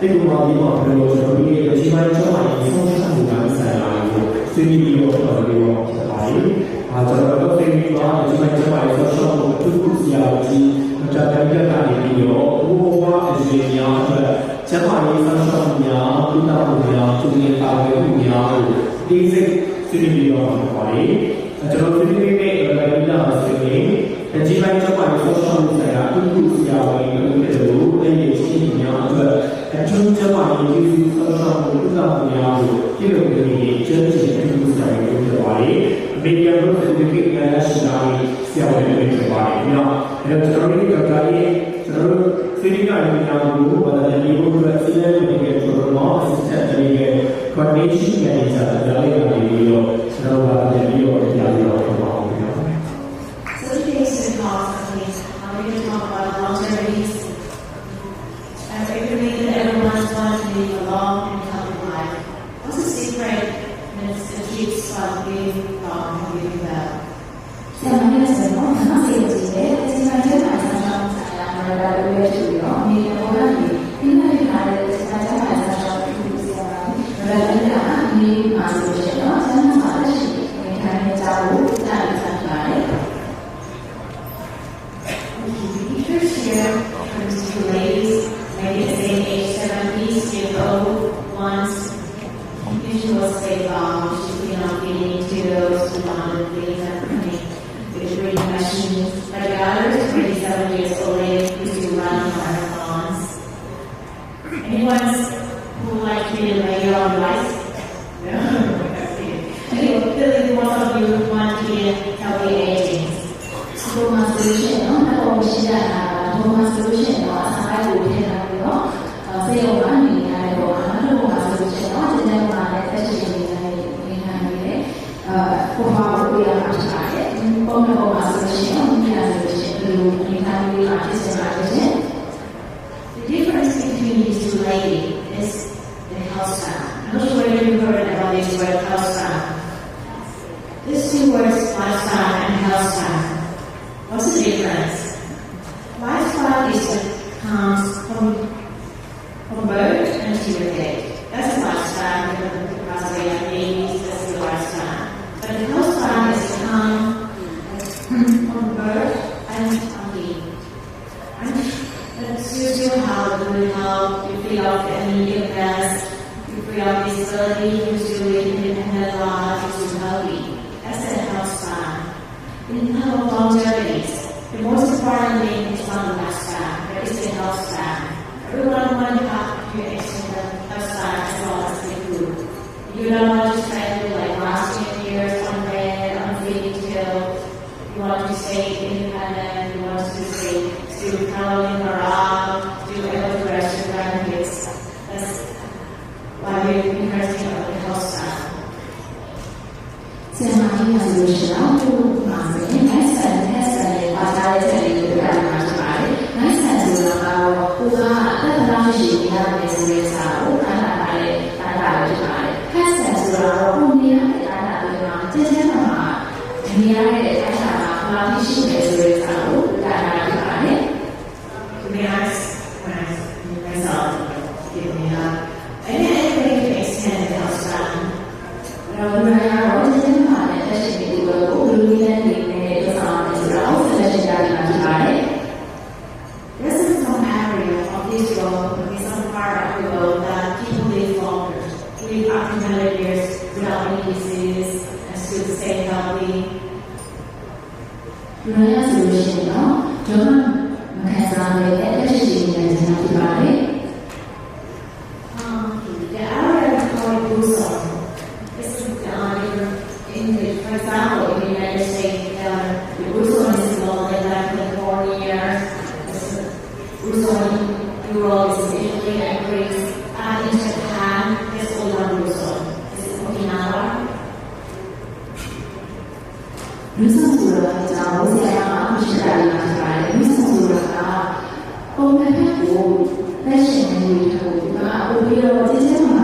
ဒီလိုပါဒီမှာဘယ်လိုကျွန်တော်ဒီအချိန်ပိုင်းကျောင်းမှာဆုံးဖြတ်မှုကဆိုင်လာလို့ဆွေးနွေးပြီးတော့ပြောလို့ဖြစ်ပါတယ်။အားကျွန်တော်တို့သိပြီးတော့အချိန်ပိုင်းကျောင်းမှာဆုံးဖြတ်မှုအထူးဆရာကြီးမတတ်တဲ့ကနေပြီးတော့ဘိုးဘွားအစီအများအတွက်ကျမရေးဆုံးဖြတ်မှုများကုသမှုများသူတွေပါဝင်မှုများကိုဒီစိတ်ဆွေးနွေးပြီးတော့ဖြစ်ပါတယ်။ကျွန်တော်ဆွေးနွေးမယ့်ဗီဒီယိုဆိုရင်အချိန်ပိုင်းကျောင်းမှာဆုံးဖြတ်မှုဆိုင်ရာအထူးဆရာဝန်တွေဖြစ်တယ်လို့အဲ့ဒီရှင်းများအတွက် အထူးကျမကြီးဒီဆောဆောင်မှုဥစ္စာများကိုကြည့်လို့ဒီကျန်းကျင်တဲ့ဥစ္စာတွေဖြစ်ပါလေ။မေဒီယာဘုတ်ဒီကိကရရှိတာကိုဆရာဝန်တွေဖြစ်ပါလေ။နော်။ဒါကျွန်တော်တို့ကတည်းကကျွန်တော်တို့စီရီကလည်းကျွန်တော်တို့ဘာသာရေးဘုတ်ကစီရီ Usually will the. I'm not sure if you've heard about this two words, lifestyle and style. What's the difference? Lifestyle is what comes from, from birth until your death. That's a lifestyle because you feel of disability, usually independent life, healthy. That's the health span. In of longevities, the most important thing is not the lifestyle, but it's the health span. Everyone wants to have the health span as well as they do. You don't want to spend like last 10 years on bed, on feeding till you want to stay independent, you want to stay still traveling around, တယ်ဆိုတဲ့စာကိုခန္ဓာပါတဲ့တာတာပဲဖြစ်ပါတယ်။ nice and ဆိုတာတော့ကိုနေရတဲ့တာတာလေးမှာကျင်းချင်းမှာနေရတဲ့တာတာမှာဘာလို့ရှိနေဆိုတဲ့စာကို တယ်လူဆောင်ဆိုတာကပုံမှန်ကိုလက်ရှိနေနေထိုင်တာအပူပြီးတော့ကျင်း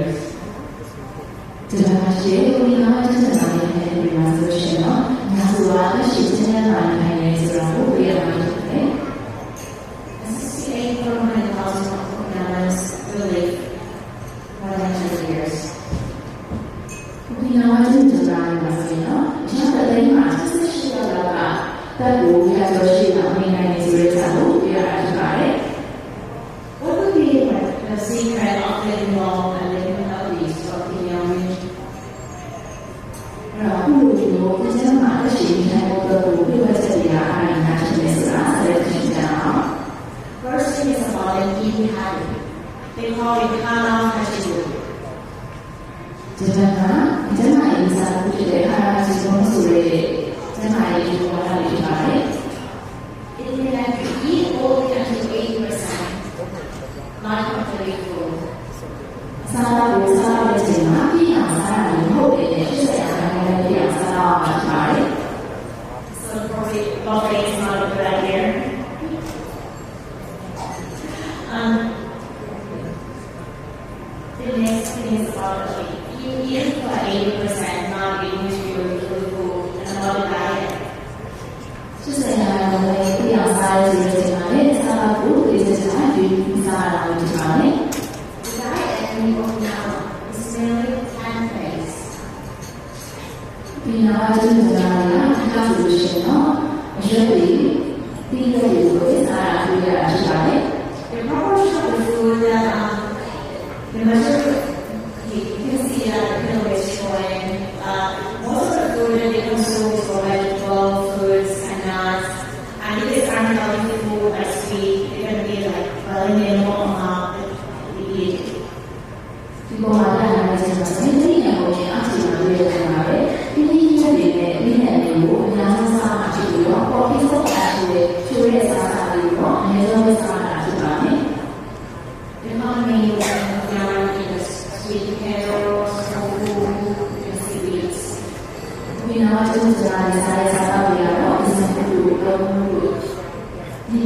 years. Dudama she ko ni ma ma chan chan ma ni ne ni ma so she no. Na so wa shi chan chan ma ni ne so ra ko ရှင်နော်အရွယ်တွေပြီးတဲ့ရေကိုစားရပြီးရတာဖြစ်ပါတယ်ဒီ proportion of the food that uh, the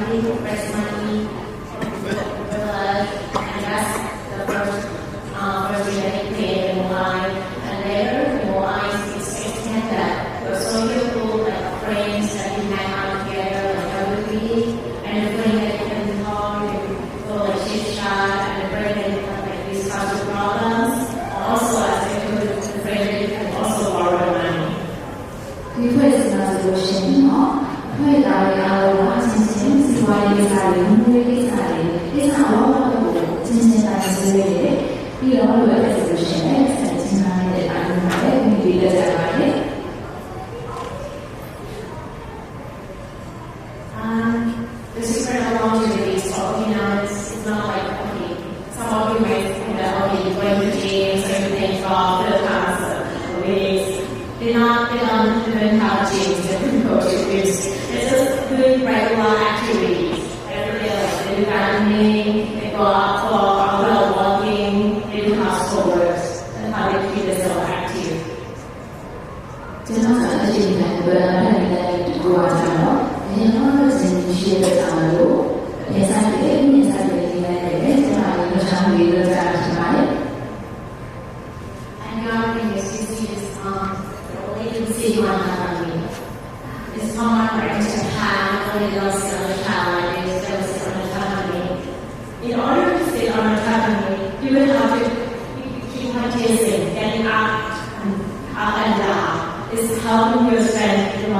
family who press my Allah is helping your strength to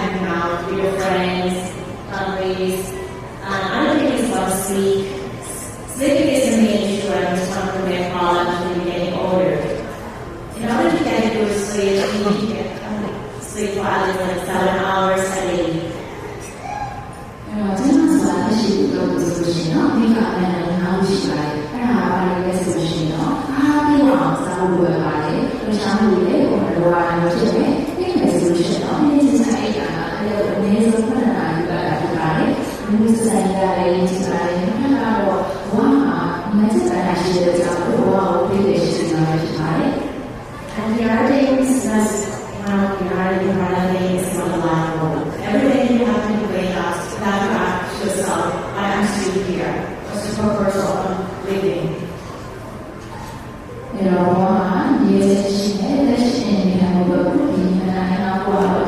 have out with your friends, families. And another thing is about sleep. Sleeping is a main issue when we talk about college and getting older. In order to get good sleep, you need to sleep for at least like seven hours a day. Thank. 牧师在意大利进来，他看到我，哇，你们这边还是差不多，我这边是哪里来？And the other thing is that now the other thing is not allowed work. Every day you have to wake up, laugh at yourself, I am still here. What's the purpose of living? 여러분, 예수님의 대신 행복을 이만하고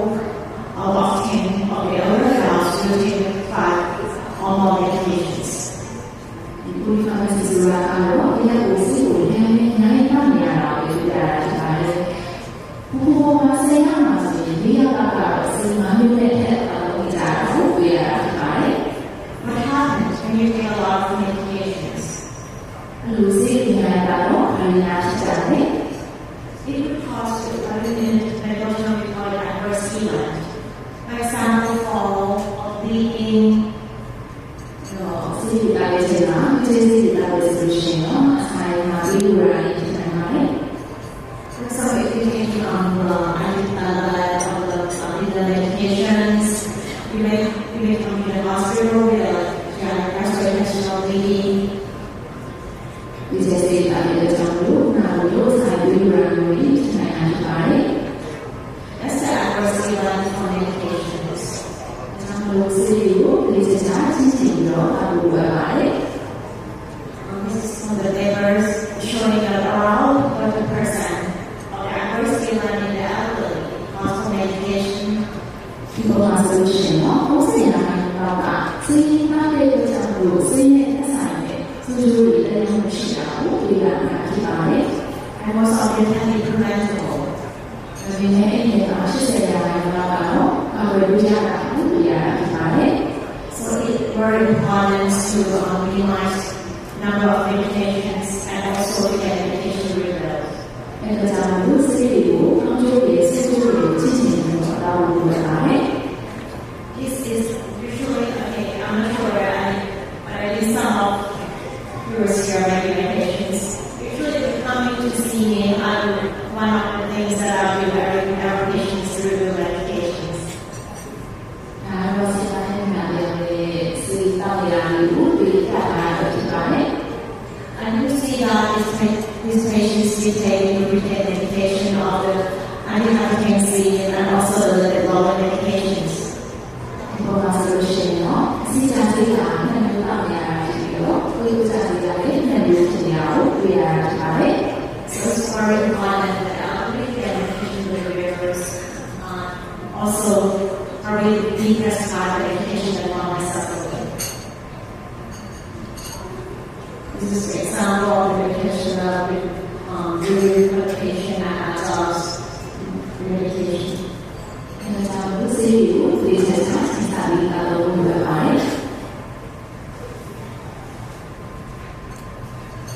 ဒီပေါ်မှာဆိုလို့ရှိရင်တော့ဘုရားရာတော့ကစီးရင်ပါတဲ့ကြောင့်လို့စီးရဲ့အဆိုင်နဲ့စီးလို့လည်းမရှိတာကိုတွေ့ရတာဖြစ်ပါတယ်။ I was on the time to plan for ဒီနေ့အဲ့ဒီက80ရာခိုင်နှုန်းကတော့အဝယ်လို့ရတာကိုတွေ့ရတာဖြစ်ပါတယ်။ So it very important to um, minimize number of medications and also the medication refill. အဲ့ဒါကြောင့်လူစီးတွေကိုအကျိုးရဲ့စစ်ဆေးတွေကိုကြည့်ချင်တယ်တော့အတော်လိုပါတယ်။ His gracious sweet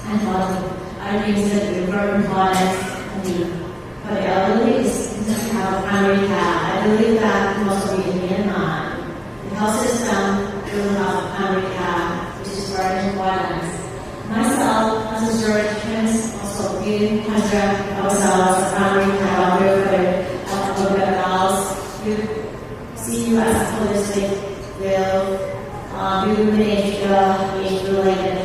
And um, I think that very important I mean, for the elderly to have primary care. I believe that most of in Myanmar, the health system will have primary care, which is very important. Myself, as a surgeon, also being considered ourselves as primary care doctor for the adults. We see you as a holistic will uh, we will manage age-related health conditions,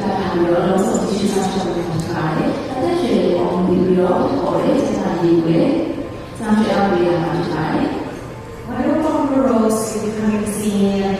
တာတာရောလုံးစုံရှင်းစားဆောင်ရတာလေအသက်ရှင်အောင်ပြီးတော့ဟောရဲစတာရေးွယ်စာပြောင်းပေးရတာဖြစ်ပါတယ် Why don't Rose becoming senior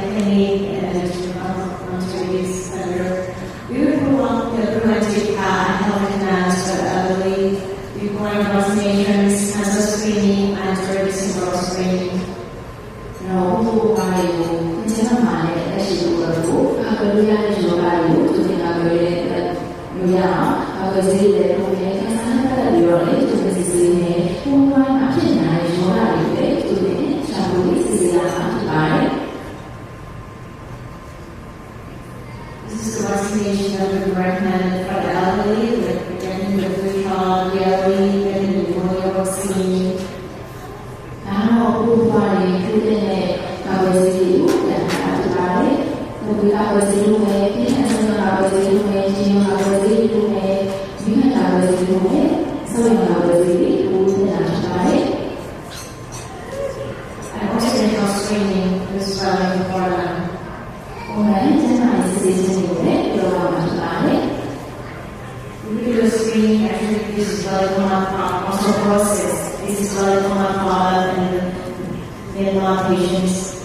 Myanmar patients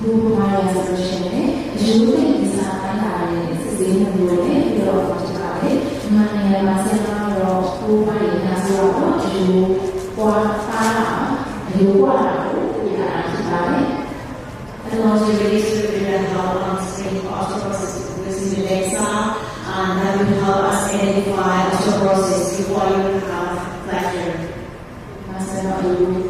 who are in the June is a high in the June, the Octave, Mania Masera, who are in Azura, Ju, Quara, Ju, Quara, Yara, and also release to the help on the osteoporosis. This is and that will help us identify osteoporosis before you have fracture. You.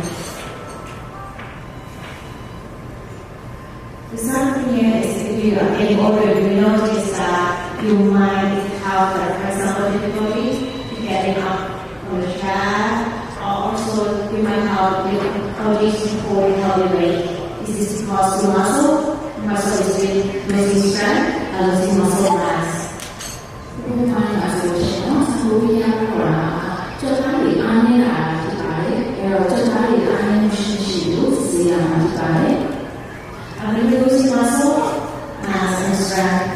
in order to notice that you might have, for example, difficulty getting up from the chair, or also you might have difficulty holding on the weight. This is because your muscle, muscle is losing strength and losing muscle mass. 另外一个就是，当时我们讲过了啊，这哪里安利啊，这哪里，还有这哪里啊。around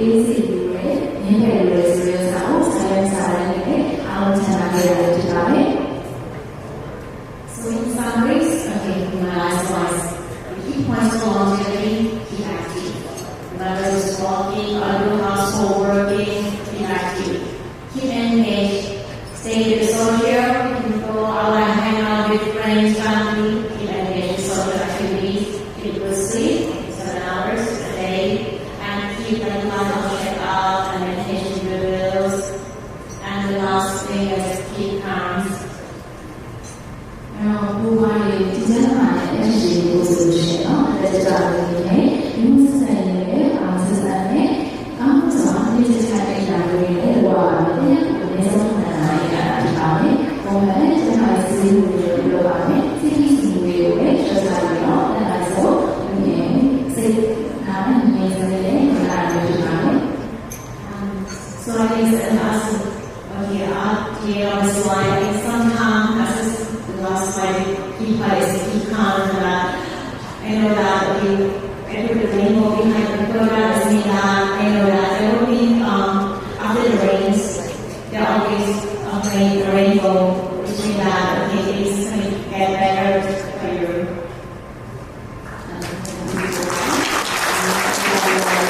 AC unit in okay?